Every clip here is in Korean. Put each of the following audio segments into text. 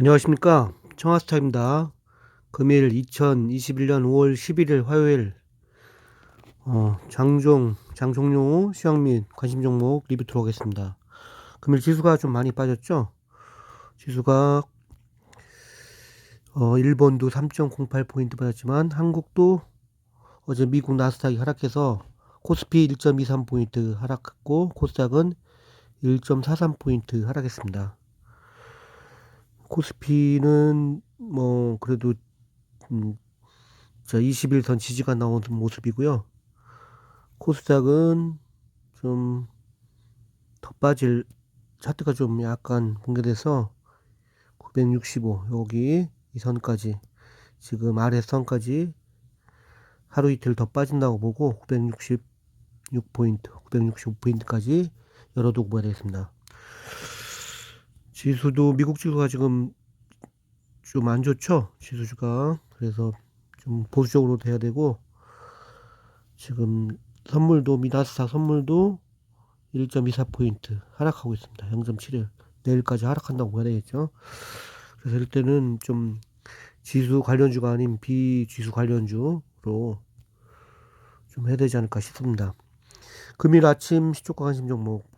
안녕하십니까. 청아스타입니다. 금일 2021년 5월 11일 화요일 어, 장종 장종료 시황 및 관심 종목 리뷰 들어오겠습니다. 금일 지수가 좀 많이 빠졌죠? 지수가 어, 일본도 3.08포인트 빠졌지만 한국도 어제 미국 나스닥이 하락해서 코스피 1.23포인트 하락했고 코스닥은 1.43포인트 하락했습니다 코스피는 뭐 그래도 음, 자 21선 지지가 나오는 모습이고요. 코스닥은 좀 더 빠질 차트가 좀 약간 붕괴돼서 965 여기 이 선까지 지금 아래 선까지 하루 이틀 더 빠진다고 보고 966 포인트 965 포인트까지 열어두고 봐야 되겠습니다. 지수도 미국 지수가 지금 좀 안 좋죠? 지수가. 그래서 좀 보수적으로 돼야 되고 지금 선물도 미나스닥 선물도 1.24 포인트 하락하고 있습니다. 0.71 내일까지 하락한다고 봐야 되겠죠? 그래서 이럴 때는 좀 지수 관련주가 아닌 비지수 관련주로 좀 해야 되지 않을까 싶습니다. 금일 아침 시초가 관심 종목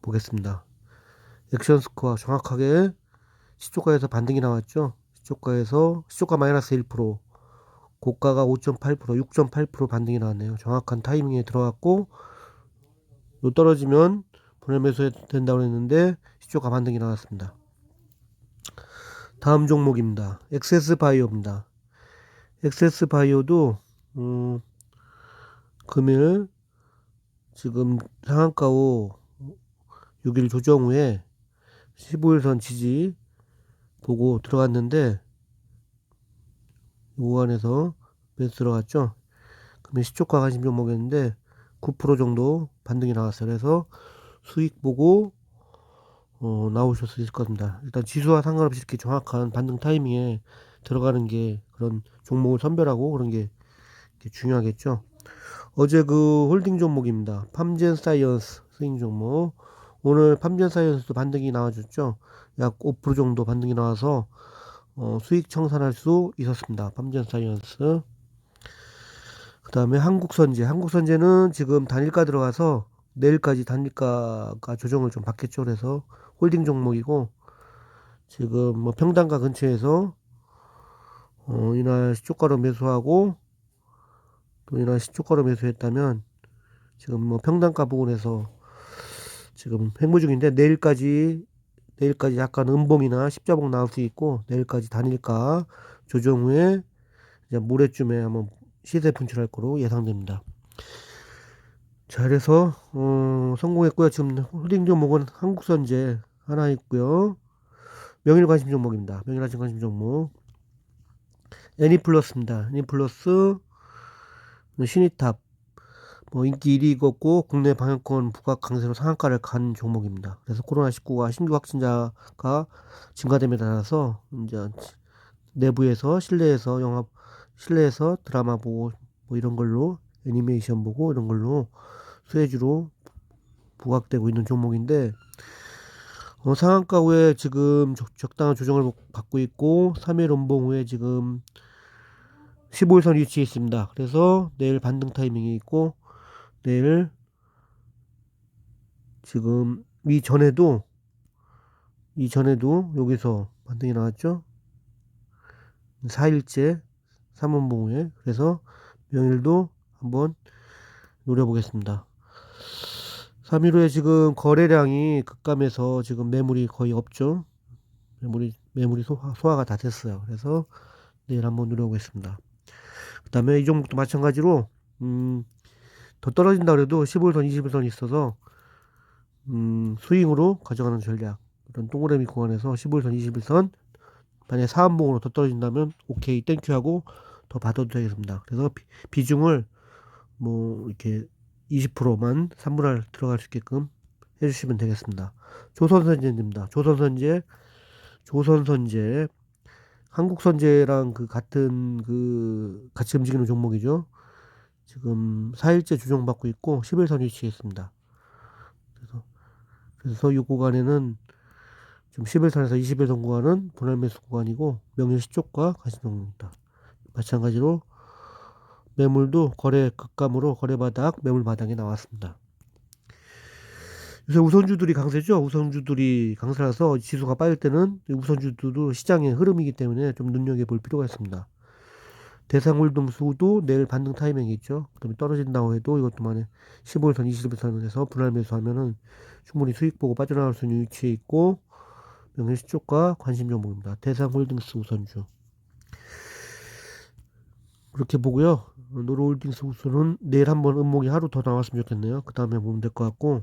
보겠습니다 액션 스코어 정확하게 시초가에서 반등이 나왔죠. 시초가에서 시초가 마이너스 1%, 고가가 5.8%, 6.8% 반등이 나왔네요. 정확한 타이밍에 들어갔고 또 떨어지면 분할 매수 된다고 했는데 시초가 반등이 나왔습니다. 다음 종목입니다. 엑세스 바이오입니다. 엑세스 바이오도 음, 금일 지금 상한가로 6일 조정 후에 15일선 지지 보고 들어갔는데 요구안에서 매수 들어갔죠. 그러면 시초가 관심 종목이었는데 9% 정도 반등이 나왔어요. 그래서 수익 보고 어, 나오실 수 있을 겁니다. 일단 지수와 상관없이 이렇게 정확한 반등 타이밍에 들어가는 게 그런 종목을 선별하고 그런 게 중요하겠죠. 어제 그 홀딩 종목입니다. 팜젠 사이언스 스윙 종목. 오늘 사이언스도 반등이 나와줬죠. 약 5% 정도 반등이 나와서 어, 수익 청산할 수 있었습니다. 팜젠 사이언스. 그 다음에 한국선제. 한국선제는 지금 단일가 들어가서 내일까지 단일가가 조정을 좀 받겠죠. 그래서 홀딩 종목이고 지금 뭐 평단가 근처에서 어, 이날 시초가로 매수하고 또 이날 시초가로 매수했다면 지금 뭐 평단가 부분에서 지금 횡보 중인데 내일까지 내일까지 약간 음봉이나 십자봉 나올 수 있고 내일까지 단일가 조정 후에 이제 모레쯤에 한번 시세 분출할 거로 예상됩니다. 자, 그래서 어, 성공했고요. 지금 홀딩 종목은 한국선제 하나 있고요. 명일 관심 종목입니다. 명일 관심 종목 애니플러스입니다. 애니플러스 신이탑 뭐 인기 1위였고 국내 방역권 부각 강세로 상한가를 간 종목입니다. 그래서 코로나19가 신규 확진자가 증가됨에 따라서 이제 내부에서 실내에서 영화 실내에서 드라마 보고 뭐 이런 걸로 애니메이션 보고 이런 걸로 수혜주로 부각되고 있는 종목인데 어, 상한가 후에 지금 적, 당한 조정을 받고 있고 3일 연봉 후에 지금 15일선 위치에 있습니다. 그래서 내일 반등 타이밍이 있고 내일 지금 이전에도 이전에도 여기서 반등이 나왔죠? 4일째 3원봉 후에. 그래서 명일도 한번 노려보겠습니다. 3일 후에 지금 거래량이 급감해서 지금 매물이 거의 없죠? 매물이 매물이 소화, 소화가 다 됐어요. 그래서 내일 한번 노려보겠습니다. 그 다음에 이 종목도 마찬가지로 음, 더 떨어진다 그래도 15일선 20일선 있어서 음, 스윙으로 가져가는 전략. 이런 동그라미 구간에서 15일선 21선 만약에 사은봉으로 더 떨어진다면 오케이 땡큐 하고 더 받아도 되겠습니다. 그래서 비, 중을뭐 이렇게 20%만 3분할 들어갈 수 있게끔 해주시면 되겠습니다. 조선선제입니다. 조선선제 조선선제. 한국선제랑 그 같은 그 같이 움직이는 종목이죠 지금 4일째 조정받고 있고 11선 위치에 있습니다. 그래서 그래서 이 구간에는 좀 11선에서 20일선 구간은 분할 매수 구간이고 명일 시초가 관심종목입니다. 마찬가지로 매물도 거래 급감으로 거래 바닥, 매물 바닥에 나왔습니다. 요새 우선주들이 강세죠. 우선주들이 강세라서 지수가 빠질 때는 우선주들도 시장의 흐름이기 때문에 좀 눈여겨볼 필요가 있습니다. 대상홀등수도 내일 반등 타이밍이 있죠. 그다음에 떨어진다고 해도 이것도 만에 15일선, 20일선에서 분할 매수하면은 충분히 수익 보고 빠져나갈 수 있는 위치에 있고 명예시초가 관심 종목입니다. 대상홀딩스 우선주 그렇게 보고요. 노르홀딩스 우선은 내일 한번 음목이 하루 더 나왔으면 좋겠네요. 그 다음에 보면 될 것 같고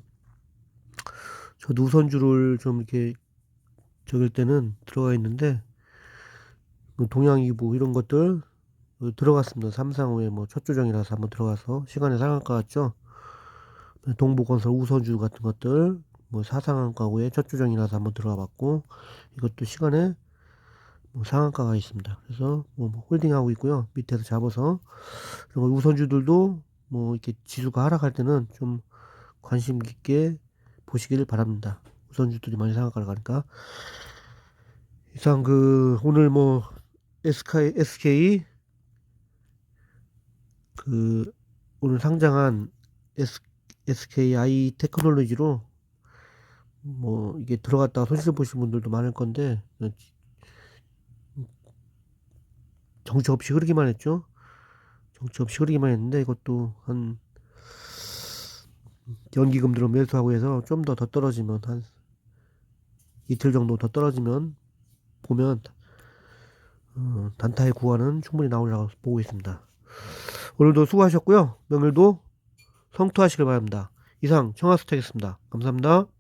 저도 우선주를 좀 이렇게 적을 때는 들어가 있는데 뭐 동양이부 이런 것들 어, 들어갔습니다. 삼상호에 뭐 첫 조정이라서 한번 들어가서 시간에 상한가 같죠. 동부건설 우선주 같은 것들 뭐 사상한가 후에 첫 조정이라서 한번 들어가 봤고 이것도 시간에 뭐 상한가가 있습니다. 그래서 뭐 홀딩하고 있고요. 밑에서 잡아서 그리고 우선주들도 뭐 이렇게 지수가 하락할 때는 좀 관심 깊게 보시기를 바랍니다. 우선주들이 많이 상한가를 가니까 이상 그 오늘 뭐 SK SK 그 오늘 상장한 SKI 테크놀로지로 뭐 이게 들어갔다가 손실 보신 분들도 많을 건데 정치 없이 흐르기만 했죠. 정치 없이 흐르기만 했는데 이것도 한 연기금들로 매수하고 해서 좀 더 더 떨어지면 한 이틀 정도 더 떨어지면 보면 어, 단타의 구간은 충분히 나오리라고 보고 있습니다. 오늘도 수고하셨고요. 명일도 성투하시길 바랍니다. 이상 청하스택이었습니다. 감사합니다.